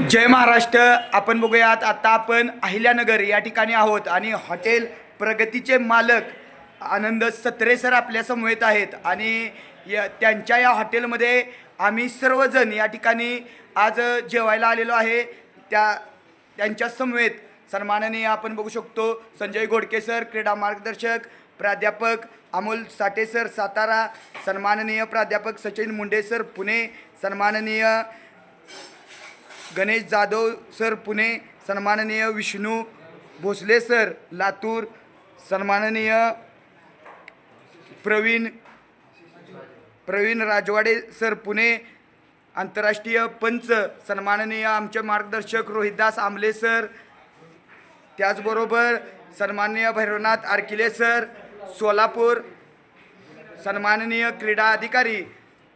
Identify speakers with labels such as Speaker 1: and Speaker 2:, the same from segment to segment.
Speaker 1: जय महाराष्ट्र. आपण बघूयात आता आपण अहिल्यानगर या ठिकाणी आहोत आणि हॉटेल प्रगतीचे मालक आनंद सत्रे सर आपल्या समवेत आहेत. आणि या त्यांच्या या हॉटेलमध्ये आम्ही सर्वजण या ठिकाणी आज जेवायला आलेलो आहे. त्या त्यांच्या समवेत सन्माननीय आपण बघू शकतो संजय घोडके सर क्रीडा मार्गदर्शक प्राध्यापक अमोल साठे सर सातारा सन्माननीय प्राध्यापक सचिन मुंडे सर पुणे सन्माननीय गणेश जाधव सर पुणे. सन्माननीय विष्णू भोसले सर लातूर. सन्माननीय प्रवीण प्रवीण राजवाडे सर पुणे. आंतरराष्ट्रीय पंच सन्माननीय आमचे मार्गदर्शक रोहितदास आमले सर. त्याचबरोबर सन्माननीय भैरवनाथ आरकिले सर सोलापूर. सन्माननीय क्रीडा अधिकारी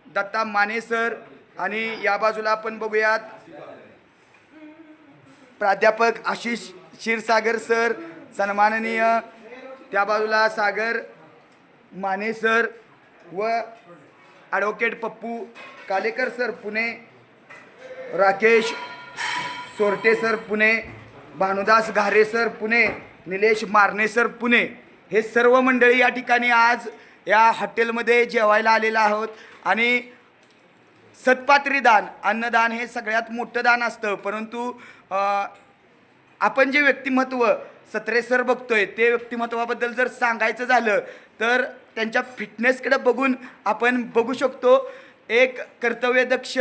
Speaker 1: दत्ता माने सर. आणि या बाजूला आपण बघूयात प्राध्यापक आशिष क्षीरसागर सर सन्माननीय त्या बाजूला सागर माने सर व advocate Pappu Kalekar sir Pune Rakesh Sorate sir Pune Bhanudas Ghare sir Pune Nilesh Marane sir Pune. हे सर्व मंडळी या ठिकाणी आज या हॉटेलमध्ये जेवायला आलेलं आहोत. आणि सत्पात्री दान अन्नदान हे सगळ्यात मोठं दान असतं. परंतु आपण जे व्यक्तिमत्व सत्रे सर बघतोय ते व्यक्तिमत्वाबद्दल जर सांगायचं झालं तर त्यांच्या फिटनेसकडे बघून आपण बघू शकतो एक कर्तव्यदक्ष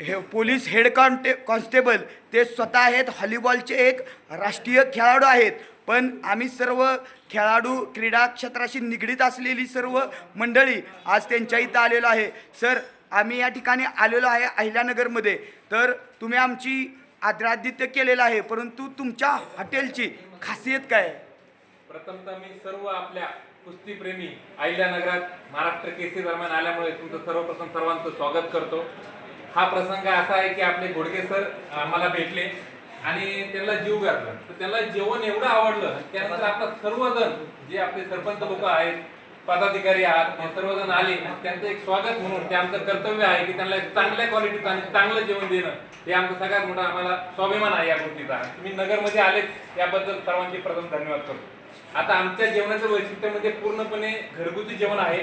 Speaker 1: हे पोलीस हेड कॉन्टे कॉन्स्टेबल ते स्वतः आहेत हॉलीबॉलचे एक राष्ट्रीय खेळाडू आहेत. पण आम्ही सर्व खेळाडू क्रीडा क्षेत्राशी निगडीत असलेली सर्व मंडळी आज त्यांच्या इथं आलेलो आहे. सर आम्ही या ठिकाणी आलेलो आहे अहिल्यानगरमध्ये. तर तुम्ही आमची आदरादित्य केलेलं आहे परंतु तुमच्या हॉटेलची खासियत काय? आहे
Speaker 2: प्रथमतः मी सर्व आपल्या कुस्तीप्रेमी अहिल्यानगरात महाराष्ट्र केसरी दरम्यान आल्यामुळे तुमचं सर्वप्रथम सर्वांचं स्वागत करतो. हा प्रसंग असा आहे की आपले घोडके सर आम्हाला भेटले आणि त्यांना जीव घातला तर त्यांना जेवण एवढं आवडलं त्यानंतर आता सर्वजण जे आपले सरपंच लोक आहेत पदाधिकारी आहात हे सर्वजण आले त्यांचं एक स्वागत म्हणून ते आमचं कर्तव्य आहे की त्यांना चांगल्या क्वालिटीचं आणि चांगलं जेवण देणं. हे आमचं सगळ्यात मोठा आम्हाला स्वाभिमान आहे या गोष्टीचा. तुम्ही नगरमध्ये आलेत याबद्दल सर्वांचे प्रथम धन्यवाद करतो. आता आमच्या जेवणाचं वैशिष्ट्य म्हणजे पूर्णपणे घरगुती जेवण आहे.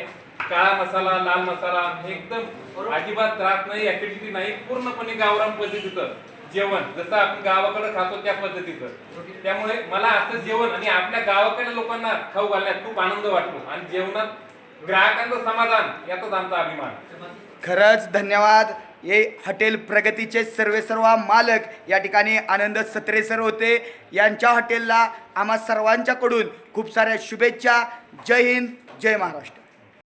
Speaker 2: काळा मसाला लाल मसाला एकदम अजिबात त्रास नाही ऍसिडिटी नाही पूर्णपणे गावरान पद्धतीचं. जेवण जसं आपण गावाकडे खातो त्या पद्धतीचं. त्यामुळे मला असं जेवण आणि आपल्या गावाकडे लोकांना खाऊ घालण्यात खूप आनंद वाटतो. आणि जेवणात ग्राहकांचं समाधान याचाच आमचा अभिमान.
Speaker 1: खरंच धन्यवाद. हे हॉटेल प्रगतीचे सर्वे सर्व मालक या ठिकाणी आनंद सत्रे सर होते. यांच्या हॉटेलला आम्हा सर्वांच्याकडून खूप साऱ्या शुभेच्छा. जय हिंद जय महाराष्ट्र.